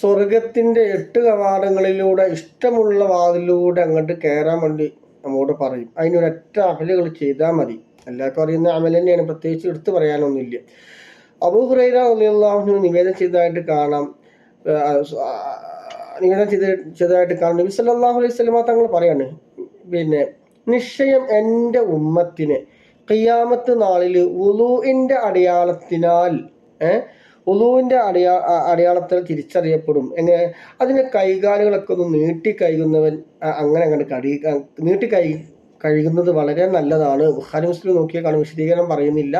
സ്വർഗത്തിന്റെ എട്ട് കവാടങ്ങളിലൂടെ ഇഷ്ടമുള്ള വാതിലൂടെ അങ്ങോട്ട് കയറാൻ വേണ്ടി നമ്മോട് പറയും. അതിനൊരൊറ്റ അമലുകൾ ചെയ്താൽ മതി. എല്ലാവർക്കും അറിയുന്ന അമൽ തന്നെയാണ്. പ്രത്യേകിച്ച് എടുത്തു പറയാനൊന്നുമില്ല. അബൂഹുറൈറ അള്ളാഹുവിന് നിവേദനം ചെയ്തതായിട്ട് കാണാം. നിവേദനം ചെയ്ത ചെയ്തതായിട്ട് കാണാം. നബി സല്ലാഹു അലൈഹി സ്വലമ തങ്ങൾ പറയാണ്. പിന്നെ നിശ്ചയം എന്റെ ഉമ്മത്തിന് കയ്യാമത്ത് നാളിൽ ഉലൂഇന്റെ അടയാളത്തിനാൽ ഏഹ് ഉലൂവിന്റെ അടയാ അടയാളത്തിൽ തിരിച്ചറിയപ്പെടും. എങ്ങനെ? അതിന് കൈകാലുകളൊക്കെ ഒന്ന് നീട്ടി കഴുകുന്നവൻ അങ്ങനെ അങ്ങോട്ട് കഴുകി നീട്ടി കൈ കഴുകുന്നത് വളരെ നല്ലതാണ്. ബുഖാരി മുസ്ലിം നോക്കിയാൽ കാണും വിശദീകരണം പറയുന്നില്ല.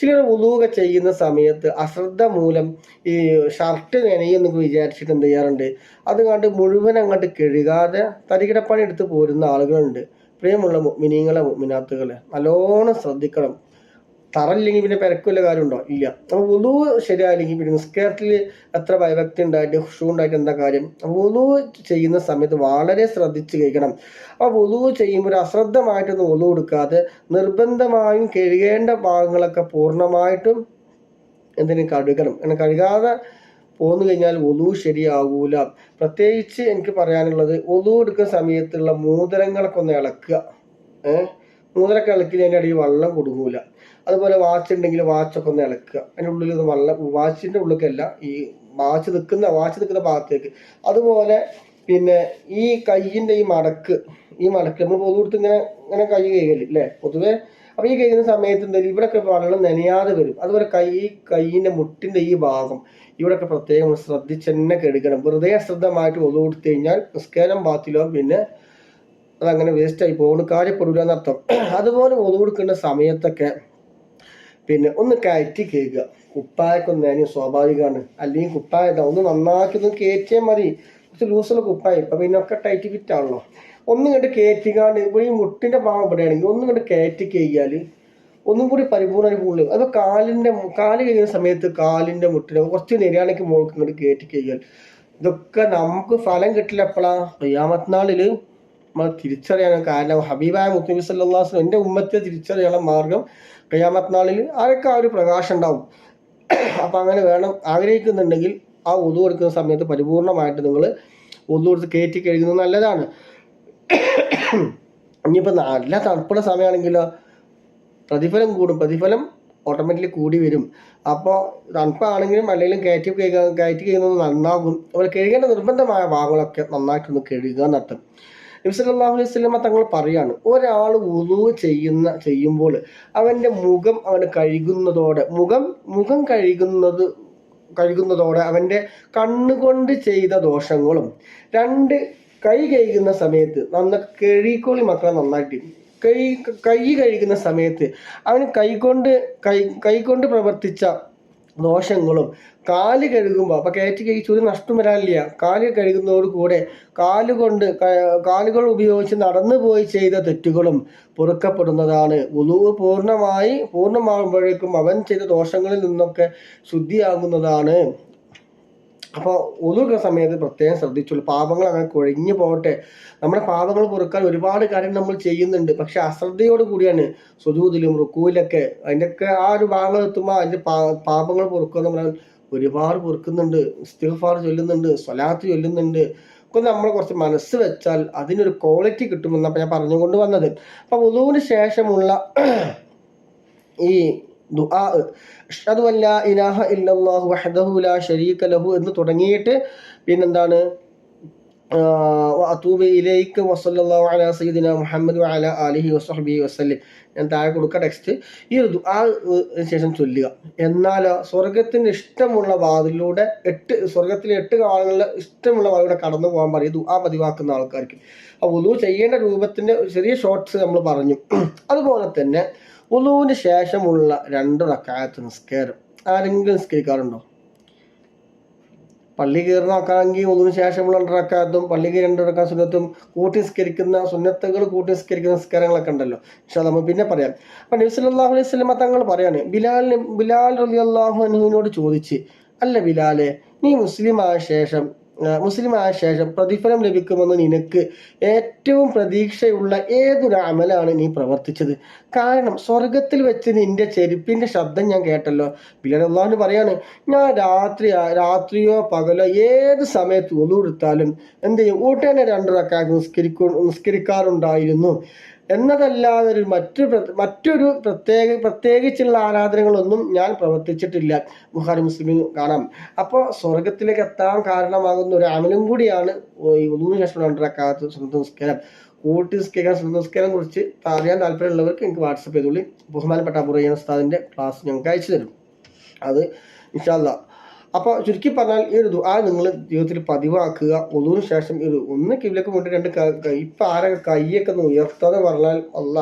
ചിലർ ഉളുവൊക്കെ ചെയ്യുന്ന സമയത്ത് അശ്രദ്ധ മൂലം ഈ ഷർട്ട് നനയെന്നൊക്കെ വിചാരിച്ചിട്ട് എന്ത് ചെയ്യാറുണ്ട്? അത് കണ്ട് മുഴുവൻ അങ്ങോട്ട് കഴുകാതെ തരികിടപ്പണി എടുത്ത് പോരുന്ന ആളുകളുണ്ട്. പ്രിയമുള്ള മിനിങ്ങളെ മിനാത്തുകളെ നല്ലോണം ശ്രദ്ധിക്കണം. തറയില്ലെങ്കിൽ പിന്നെ പെരക്കുള്ള കാര്യമുണ്ടോ? ഇല്ല. അപ്പോൾ വുളു ശരിയായില്ലെങ്കിൽ പിന്നെ നിസ്കാരത്തിൽ എത്ര ഭയഭക്തി ഉണ്ടായിട്ട് ഹുഷു ഉണ്ടായിട്ട് എന്താ കാര്യം? വുളു ചെയ്യുന്ന സമയത്ത് വളരെ ശ്രദ്ധിച്ച് കഴിക്കണം. അപ്പോൾ വുളു ചെയ്യുമ്പോൾ ഒരു അശ്രദ്ധമായിട്ടൊന്നും വുളു കൊടുക്കാതെ നിർബന്ധമായും കഴുകേണ്ട ഭാഗങ്ങളൊക്കെ പൂർണമായിട്ടും എന്തിനും കഴുകണം. അങ്ങനെ കഴുകാതെ പോന്നു കഴിഞ്ഞാൽ ഒതു ശരിയാകൂല പ്രത്യേകിച്ച് എനിക്ക് പറയാനുള്ളത് ഒതു എടുക്കുന്ന സമയത്തുള്ള മൂതരങ്ങളൊക്കെ ഒന്ന് ഇളക്കുക. ഏഹ് മൂതരൊക്കെ ഇളക്കി അതിന്റെ അടിയിൽ വെള്ളം കൊടുക്കൂല അതുപോലെ വാച്ച് ഉണ്ടെങ്കിൽ വാച്ചൊക്കെ ഒന്ന് ഇളക്കുക. അതിന്റെ ഉള്ളിൽ ഒന്ന് വെള്ളം വാച്ചിന്റെ ഉള്ളിലേക്കല്ല ഈ വാച്ച് നിൽക്കുന്ന വാച്ച് നിൽക്കുന്ന ഭാഗത്തേക്ക്. അതുപോലെ പിന്നെ ഈ കയ്യിന്റെ ഈ മടക്ക് ഈ മടക്ക് നമ്മൾ പൊതു കൊടുത്ത് ഇങ്ങനെ ഇങ്ങനെ കൈ കഴുകൽ അല്ലേ പൊതുവെ അപ്പൊ ഈ കഴിയുന്ന സമയത്ത് എന്തായാലും ഇവിടെയൊക്കെ വെള്ളം നനയാതെ വരും. അതുപോലെ കൈ കൈയിന്റെ മുട്ടിന്റെ ഈ ഭാഗം ഇവിടെയൊക്കെ പ്രത്യേകം ശ്രദ്ധിച്ച് തന്നെ കെടുക്കണം വെറുതെ അശ്രദ്ധമായിട്ട് ഒതു കൊടുത്തു കഴിഞ്ഞാൽ നിസ്കാരം ബാത്തിലോ പിന്നെ അതങ്ങനെ വേസ്റ്റ് ആയി പോകുന്നു കാര്യപ്പെടില്ല എന്നർത്ഥം. അതുപോലെ ഒതു കൊടുക്കേണ്ട സമയത്തൊക്കെ പിന്നെ ഒന്ന് കയറ്റി കേൾക്കുക. കുപ്പായൊക്കെ ഒന്ന് നനയും സ്വാഭാവികമാണ്. അല്ലെങ്കിൽ കുപ്പായത ഒന്ന് നന്നാക്കി ഒന്ന് കയറ്റിയാൽ മതി. കുറച്ച് ലൂസുള്ള കുപ്പായ ഇപ്പൊ പിന്നെ ഒക്കെ ടൈറ്റ് ഫിറ്റ് ആണല്ലോ. ഒന്നും കണ്ട് കയറ്റിക്കാണ്ട് ഇപ്പോൾ ഈ മുട്ടിന്റെ ഭാഗം ഇവിടെയാണെങ്കിൽ ഒന്നും കണ്ട് കയറ്റി കഴിഞ്ഞാൽ ഒന്നും കൂടി പരിപൂർണ കൂടുതൽ അത് കാലിന്റെ മു- കാൽ കഴിയുന്ന സമയത്ത് കാലിന്റെ മുട്ടിന് കുറച്ച് നിരയാണെങ്കിൽ മുകൾക്ക് ഇങ്ങോട്ട് കയറ്റി കഴിഞ്ഞാൽ ഇതൊക്കെ നമുക്ക് ഫലം കിട്ടില്ല എപ്പോഴാ ഖിയാമത്ത് നമ്മൾ തിരിച്ചറിയാൻ കാരണം ഹബീബായ മുത്തനബി സല്ലാസ്ലം എന്റെ ഉമ്മത്തെ തിരിച്ചറിയാനുള്ള മാർഗം ഖിയാമത്ത് നാളിൽ ആരൊക്കെ ആ ഒരു പ്രകാശം ഉണ്ടാവും. അപ്പം അങ്ങനെ വേണം ആഗ്രഹിക്കുന്നുണ്ടെങ്കിൽ ആ ഒതു എടുക്കുന്ന സമയത്ത് പരിപൂർണമായിട്ട് നിങ്ങൾ ഒതു കൊടുത്ത് കയറ്റി കഴിക്കുന്നത് നല്ലതാണ്. ഇനിയിപ്പോൾ നല്ല തണുപ്പുള്ള സമയമാണെങ്കിലോ പ്രതിഫലം കൂടും. പ്രതിഫലം ഓട്ടോമാറ്റിക്കലി കൂടി വരും. അപ്പോൾ തണുപ്പാണെങ്കിലും അല്ലെങ്കിലും കയറ്റി കയറ്റി കഴിയുന്നത് നന്നാകും. അതുപോലെ കഴുകേണ്ട നിർബന്ധമായ ഭാഗങ്ങളൊക്കെ നന്നായിട്ടൊന്ന് കഴുകുക എന്നർത്ഥം നബി സല്ലല്ലാഹു അലൈഹി സ്വലമ തങ്ങൾ പറയാണ് ഒരാൾ വുളു ചെയ്യുന്ന ചെയ്യുമ്പോൾ അവന്റെ മുഖം അവൻ കഴുകുന്നതോടെ മുഖം മുഖം കഴുകുന്നത് കഴുകുന്നതോടെ അവന്റെ കണ്ണുകൊണ്ട് ചെയ്ത ദോഷങ്ങളും രണ്ട് കൈ കഴുകുന്ന സമയത്ത് നന്ന കഴുകിക്കോളി മക്കളെ നന്നായിട്ട്. കൈ കൈ കഴുകുന്ന സമയത്ത് അവൻ കൈകൊണ്ട് കൈ കൈകൊണ്ട് പ്രവർത്തിച്ച ദോഷങ്ങളും. കാൽ കഴുകുമ്പോൾ അപ്പോൾ കയറ്റി കഴിച്ച് ഒരു നഷ്ടം വരാനില്ല. കാൽ കഴുകുന്നതോട് കൂടെ കാലുകൊണ്ട് കാലുകൾ ഉപയോഗിച്ച് നടന്നു പോയി ചെയ്ത തെറ്റുകളും പൊറുക്കപ്പെടുന്നതാണ്. ഉളുവ് പൂർണമായി പൂർണമാകുമ്പോഴേക്കും അവൻ ചെയ്ത ദോഷങ്ങളിൽ നിന്നൊക്കെ ശുദ്ധിയാകുന്നതാണ്. അപ്പോൾ ഒതുക്കുന്ന സമയത്ത് പ്രത്യേകം ശ്രദ്ധിച്ചുള്ളൂ പാപങ്ങൾ അങ്ങനെ കുഴഞ്ഞു പോകട്ടെ. നമ്മുടെ പാപങ്ങൾ കുറുക്കാൻ ഒരുപാട് കാര്യം നമ്മൾ ചെയ്യുന്നുണ്ട്. പക്ഷെ അശ്രദ്ധയോട് കൂടിയാണ് സുജൂതിലും റുക്കൂലൊക്കെ അതിന്റെയൊക്കെ ആ ഒരു ഭാഗങ്ങൾ എത്തുമ്പോൾ അതിന്റെ പാപങ്ങൾ പൊറുക്കുക നമ്മൾ ഒരുപാട് പൊറുക്കുന്നുണ്ട് ഇസ്തിഫാർ ചൊല്ലുന്നുണ്ട്. സ്വലാത്ത് ചൊല്ലുന്നുണ്ട്. ഒക്കെ നമ്മൾ കുറച്ച് മനസ്സ് വെച്ചാൽ അതിനൊരു ക്വാളിറ്റി കിട്ടുമെന്നപ്പോൾ ഞാൻ പറഞ്ഞുകൊണ്ട് വന്നത്. അപ്പോൾ ഉദുവിന് ശേഷമുള്ള ഈ ദുആ. അഷ്ഹദു ഇലാഹ ഇല്ലല്ലാഹു വഹ്ദഹു ലാ ശരീക ലഹു എന്ന് തുടങ്ങിയിട്ട് പിന്നെന്താണ്? അത്തൂബ് ഇലൈക്ക് വസല്ലല്ലാഹു അലാ സയ്യിദിന മുഹമ്മദ് അല ആലിഹി വസ്ഹബി വസല്ലം. ഞാൻ താഴെ കൊടുക്കുക ടെക്സ്റ്റ് ഈ ഒരു ഏഹ്, ശേഷം ചൊല്ലുക. എന്നാൽ സ്വർഗത്തിന് ഇഷ്ടമുള്ള വാതിലൂടെ എട്ട് സ്വർഗത്തിലെ എട്ട് കാലങ്ങളിലെ ഇഷ്ടമുള്ള വാതിലൂടെ കടന്നു പോകാൻ പറയും. ദുആ പതിവാക്കുന്ന ആൾക്കാർക്ക്. ആ ഉദു ചെയ്യേണ്ട രൂപത്തിന്റെ ഒരു ചെറിയ ഷോർട്സ് നമ്മൾ പറഞ്ഞു. അതുപോലെ തന്നെ ഉളുവിന് ശേഷമുള്ള രണ്ട് റക്കായത്ത് നിസ്കാരം. ആരെങ്കിലും നിസ്കരിക്കാറുണ്ടോ? പള്ളി കയറുന്ന ആൾക്കാണെങ്കിൽ ഒന്നിനു ശേഷമുള്ള രണ്ട് റക്കാത്തും പള്ളിക്ക് കയറി രണ്ട് റക്കാ സുന്നത്തും കൂട്ടി നിസ്കരിക്കുന്ന സുന്നത്തുകൾ കൂട്ടി നിസ്കരിക്കുന്ന നിസ്കാരങ്ങളൊക്കെ ഉണ്ടല്ലോ. പക്ഷെ നമ്മൾ പിന്നെ പറയാം. അപ്പൊ നബി സല്ലല്ലാഹു അലൈഹി സ്വലമ തങ്ങൾ പറയാണ് ബിലാലിന് ബിലാൽ റലി അള്ളാഹു അനുവിനോട് ചോദിച്ച് അല്ല ബിലാലെ നീ മുസ്ലിം ആയ ശേഷം ആ, മുസ്ലിം ആയ ശേഷം പ്രതിഫലം ലഭിക്കുമെന്ന് നിനക്ക് ഏറ്റവും പ്രതീക്ഷയുള്ള ഏതൊരു അമലാണ് നീ പ്രവർത്തിച്ചത്? കാരണം സ്വർഗത്തിൽ വെച്ച് നിന്റെ ചെരുപ്പിന്റെ ശബ്ദം ഞാൻ കേട്ടല്ലോ. ബിലാൽ അള്ളാഹു പറയാണ് ഞാൻ രാത്രി രാത്രിയോ പകലോ ഏത് സമയത്ത് ഒന്നുകൊടുത്താലും എന്ത് ചെയ്യും? ഊട്ടേനെ രണ്ടു റക്കാർ നിസ്കരിക്കു നിസ്കരിക്കാറുണ്ടായിരുന്നു. എന്നതല്ലാതെ ഒരു മറ്റു മറ്റൊരു പ്രത്യേക പ്രത്യേകിച്ചുള്ള ആരാധനകളൊന്നും ഞാൻ പ്രവർത്തിച്ചിട്ടില്ല. ബുഹാരി മുസ്ലിമിൽ കാണാം. അപ്പോൾ സ്വർഗത്തിലേക്ക് എത്താൻ കാരണമാകുന്ന ഒരു അമലും കൂടിയാണ് ഈ ഒന്നിനു ശേഷം രണ്ടരക്കാലത്ത് സ്വന്തം നിസ്കാരം. കൂട്ടി നിസ്കരിക്കാൻ സ്വന്തം നിസ്കാരം കുറിച്ച് അറിയാൻ താല്പര്യമുള്ളവർക്ക് എനിക്ക് വാട്സപ്പ് ചെയ്തുള്ളി ബഹുമാനപ്പെട്ട അബുറയ്യൻ ഉസ്താദിന്റെ ക്ലാസ് ഞങ്ങൾക്ക് അയച്ചു തരും. അത് ഇൻഷാല്ല അപ്പോൾ ചുരുക്കി പറഞ്ഞാൽ ഈ ഒരു ദുആ നിങ്ങൾ ജീവിതത്തിൽ പതിവാക്കുക. ഒതുവിന് ശേഷം ഈ ഒരു ഒന്ന് കിവിലേക്ക് കൊണ്ട് രണ്ട് ഇപ്പം ആരൊക്കെ കൈയൊക്കെ ഒന്ന് ഉയർത്താതെ പറഞ്ഞാൽ അല്ല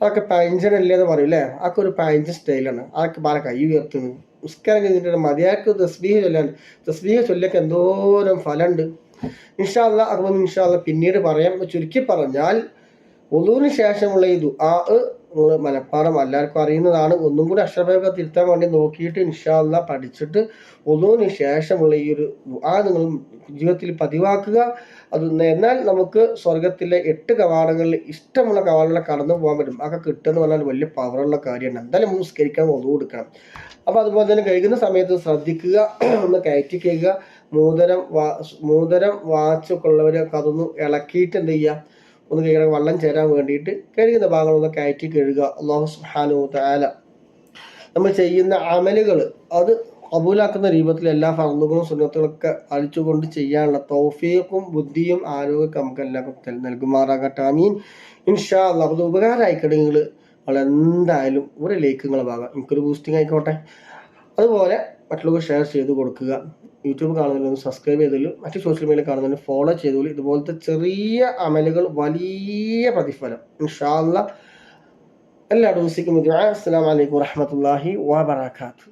അതൊക്കെ പയഞ്ചനല്ലേ എന്ന് പറയും അല്ലേ അതൊക്കെ ഒരു പാഞ്ചൻ സ്റ്റൈലാണ്. അതൊക്കെ ബാല കൈ ഉയർത്തുന്നു. നിസ്കാരം കഴിഞ്ഞിട്ട് മതിയാക്ക് തസ്ബീഹ് ചൊല്ലാൻ തസ്ബീഹ് ചൊല്ലൊക്കെ എന്തോരം ഫലമുണ്ട് ഇൻഷാല്ല ഇൻഷാ ഇൻഷാല്ല പിന്നീട് പറയാം. ചുരുക്കി പറഞ്ഞാൽ ഒതുവിന് ശേഷമുള്ള ഈ ദുആ നിങ്ങൾ മനഃപ്പാടം എല്ലാവർക്കും അറിയുന്നതാണ്. ഒന്നും കൂടി അക്ഷരഭേദം തിരുത്താൻ വേണ്ടി നോക്കിയിട്ട് ഇൻഷാല്ല പഠിച്ചിട്ട് ഒന്നിന് ശേഷമുള്ള ഈ ഒരു ആ നിങ്ങൾ ജീവിതത്തിൽ പതിവാക്കുക. അത് എന്നാൽ നമുക്ക് സ്വർഗത്തിലെ എട്ട് കവാടങ്ങളിൽ ഇഷ്ടമുള്ള കവാടങ്ങളെ കടന്നു പോകാൻ പറ്റും. അതൊക്കെ കിട്ടുമെന്ന് പറഞ്ഞാൽ വലിയ പവറുള്ള കാര്യമാണ്. എന്തായാലും നമ്മൾ ഒതു കൊടുക്കണം അപ്പോൾ അതുപോലെ തന്നെ കഴിക്കുന്ന സമയത്ത് ശ്രദ്ധിക്കുക ഒന്ന് കയറ്റി കഴിക്കുക മൂതരം വാ മൂതരം വാച്ചൊക്കെ ഉള്ളവരൊക്കെ അതൊന്ന് ഇളക്കിയിട്ട് എന്ത് ചെയ്യുക? ഒന്ന് കഴുകണം വെള്ളം ചേരാൻ വേണ്ടിയിട്ട് കഴുകുന്ന ഭാഗങ്ങളൊന്ന് കയറ്റി കഴുകുക. അള്ളാഹു സുഹാനു താല നമ്മൾ ചെയ്യുന്ന അമലുകൾ അത് കബൂലാക്കുന്ന രൂപത്തിൽ എല്ലാ ഫർദുകളും സുന്നത്തുകളൊക്കെ അഴിച്ചുകൊണ്ട് ചെയ്യാനുള്ള തൗഫീഖും ബുദ്ധിയും ആരോഗ്യമൊക്കെ നമുക്ക് എല്ലാവർക്കും നൽകുമാറാകട്ടെ. ആമീൻ. ഇൻഷാ അള്ളാഹ് അത് ഉപകാരമായിക്കട്ടെ നിങ്ങൾ എന്തായാലും ഒരു ലൈക്ക് ഭാഗം. എനിക്കൊരു ബൂസ്റ്റിംഗ് ആയിക്കോട്ടെ. അതുപോലെ മറ്റുള്ളവർക്ക് ഷെയർ ചെയ്ത് കൊടുക്കുക. യൂട്യൂബ് കാണുന്നതിലും സബ്സ്ക്രൈബ് ചെയ്തതിലും മറ്റ് സോഷ്യൽ മീഡിയ കാണുന്നതിലും ഫോളോ ചെയ്തതിലും ഇതുപോലത്തെ ചെറിയ അമലുകൾ വലിയ പ്രതിഫലം. ഇൻഷാല്ല എല്ലാ ഡോസിക്കും അസ്സാം വലൈക്കും വാഹമത്തല്ലാഹി വാബർക്കാത്തു